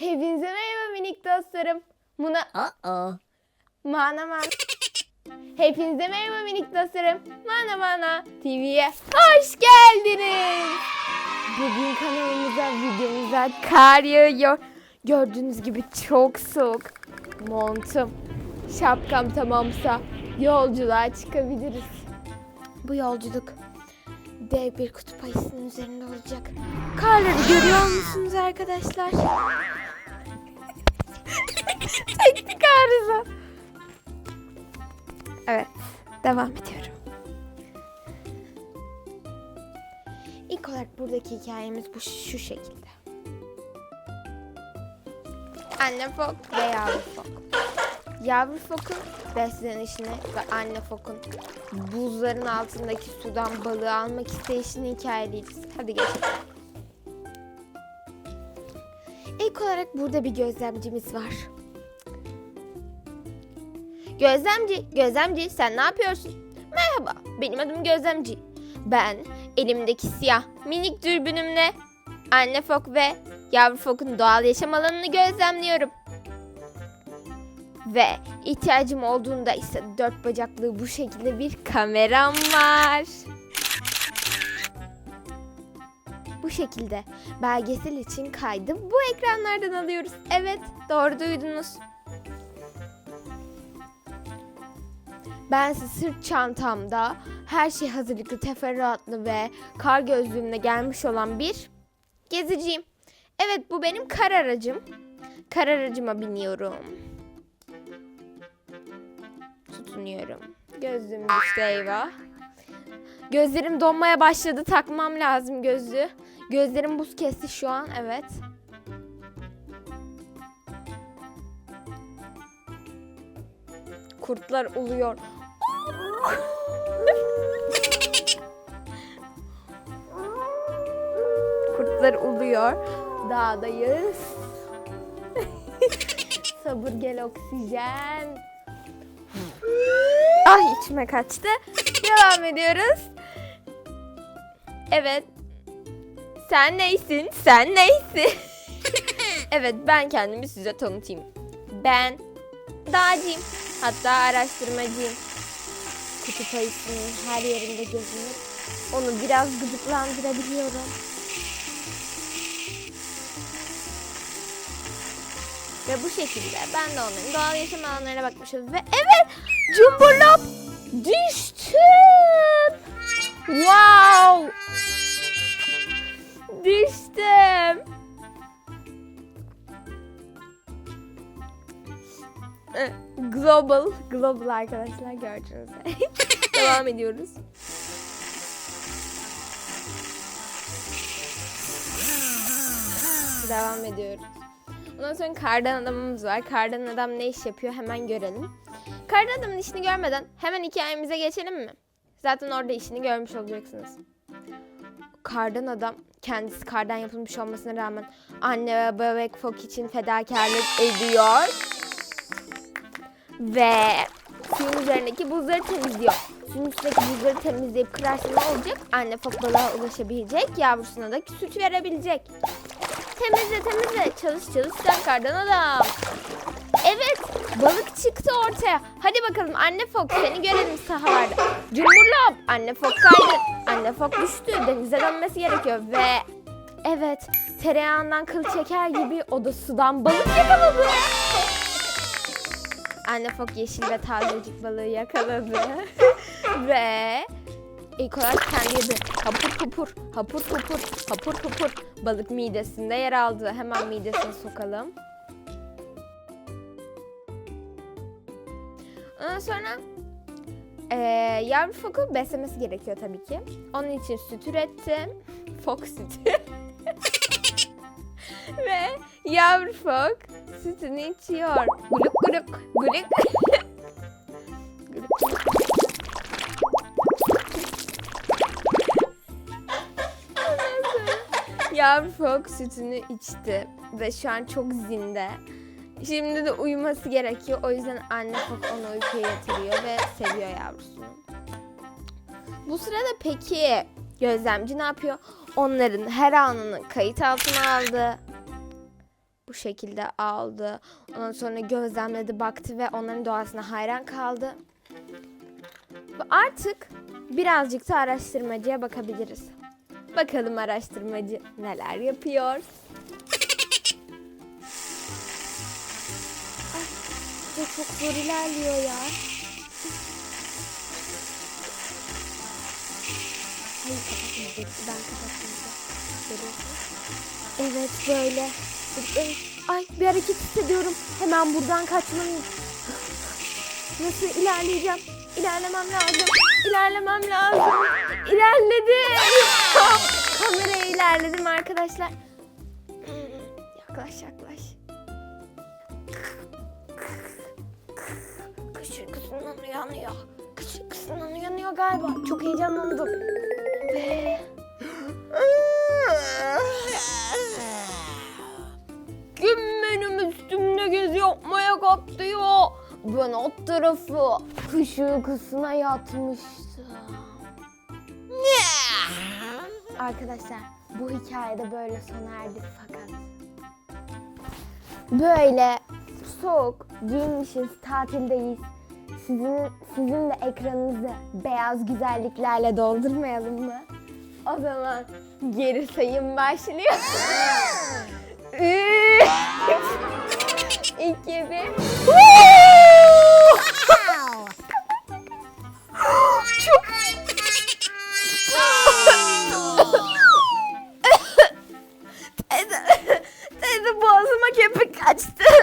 Hepinize merhaba minik dostlarım. Muna... Aa. Mana mana. Hepinize merhaba minik dostlarım. Mana mana TV'ye hoş geldiniz. Bugün kanalımıza, videomuza kar yağıyor. Gördüğünüz gibi çok soğuk. Montum, şapkam tamamsa yolculuğa çıkabiliriz. Bu yolculuk dev bir kutup ayısının üzerinde olacak. Karları görüyor musunuz arkadaşlar? Teknik arıza. Evet, devam ediyorum. İlk olarak buradaki hikayemiz bu şu şekilde. Anne fok ve yavru fok. Yavru fokun beslenişini ve anne fokun buzların altındaki sudan balığı almak isteyişini hikayeleyeceğiz. Hadi geçelim. İlk olarak burada bir gözlemcimiz var. Gözlemci, gözlemci sen ne yapıyorsun? Merhaba, benim adım Gözlemci. Ben elimdeki siyah minik dürbünümle anne fok ve yavru fokun doğal yaşam alanını gözlemliyorum. Ve ihtiyacım olduğunda ise dört bacaklı bu şekilde bir kameram var. Bu şekilde belgesel için kaydı bu ekranlardan alıyoruz. Evet, doğru duydunuz. Ben sırt çantamda her şey hazırlıklı, teferruatlı ve kar gözlüğümle gelmiş olan bir geziciyim. Evet bu benim kar aracım. Kar aracıma biniyorum. Tutunuyorum. Gözlüğüm düştü eyvah. Gözlerim donmaya başladı. Takmam lazım gözlüğü. Gözlerim buz kesti şu an. Evet. Kurtlar uluyor. Kurtlar uluyor. Dağdayız. Sabır gel oksijen. ah içime kaçtı. Devam ediyoruz. Evet. Sen neysin? Sen neysin? evet ben kendimi size tanıtayım. Ben dağcıyım. Hatta araştırmacıyım. Kutup ayısının her yerinde gezinip onu biraz gıdıklandırabiliyorum. Ve bu şekilde ben de onların doğal yaşam alanlarına bakmışım. Ve evet Cumburlop düştüm. Wow. Düştüm. Eh, Global, global arkadaşlar gördünüz. Devam ediyoruz. Devam ediyoruz. Ondan sonra kardan adamımız var. Kardan adam ne iş yapıyor hemen görelim. Kardan adamın işini görmeden hemen hikayemize geçelim mi? Zaten orada işini görmüş olacaksınız. Kardan adam kendisi kardan yapılmış olmasına rağmen anne ve bebek fok için fedakarlık ediyor. Ve suyun üzerindeki buzları temizliyor. Suyun üstündeki buzları temizleyip kırarsa ne olacak? Anne fok balığa ulaşabilecek, yavrusuna da süt verebilecek. Temizle temizle, çalış çalış sen kardan adam. Evet, balık çıktı ortaya. Hadi bakalım anne fok seni görelim sahalarda. Cumburlop, anne fok kaydı. Anne fok düştü, denize dönmesi gerekiyor ve... Evet, tereyağından kıl çeker gibi o da sudan balık yakaladı. Anne fok yeşil ve tazecik balığı yakaladı. ve ilk olarak kendi yedi. Hapur pupur, hapur pupur, hapur pupur. Balık midesinde yer aldı. Hemen midesine sokalım. Ondan sonra eee yavru foku beslemesi gerekiyor tabii ki. Onun için süt ürettim. Fok sütü. Ve yavru fok sütünü içiyor. Guluk guluk guluk. Yavru fok sütünü içti ve şu an çok zinde. Şimdi de uyuması gerekiyor. O yüzden anne fok onu uykuya yatırıyor ve seviyor yavrusunu. Bu sırada peki gözlemci ne yapıyor? Onların her anını kayıt altına aldı. bu şekilde aldı. Ondan sonra gözlemledi, baktı ve onların doğasına hayran kaldı. Ve artık birazcık da araştırmacıya bakabiliriz. Bakalım araştırmacı neler yapıyor. Bu da çok zor ilerliyor ya. Hayır kapatmadım. Ben. Görüyorsunuz. Evet böyle. Ay bir hareket hissediyorum. Hemen buradan kaçmalıyım. Nasıl ilerleyeceğim? İlerlemem lazım. İlerlemem lazım. İlerledim. Kameraya ilerledim arkadaşlar. Yaklaş yaklaş. Kış uykusundan uyanıyor. Kış uykusundan uyanıyor galiba. Çok heyecanlandım. Ve... Kim benim üstümde gezi yapmaya kalktıyor? Ben alt tarafı kış uykusuna yatmıştım. Arkadaşlar bu hikayede böyle sona erdi fakat böyle soğuk giyinmişiz tatildeyiz. Sizin, sizin de ekranınızı beyaz güzelliklerle doldurmayalım mı? O zaman geri sayım başlıyor. Üç, iki, bir.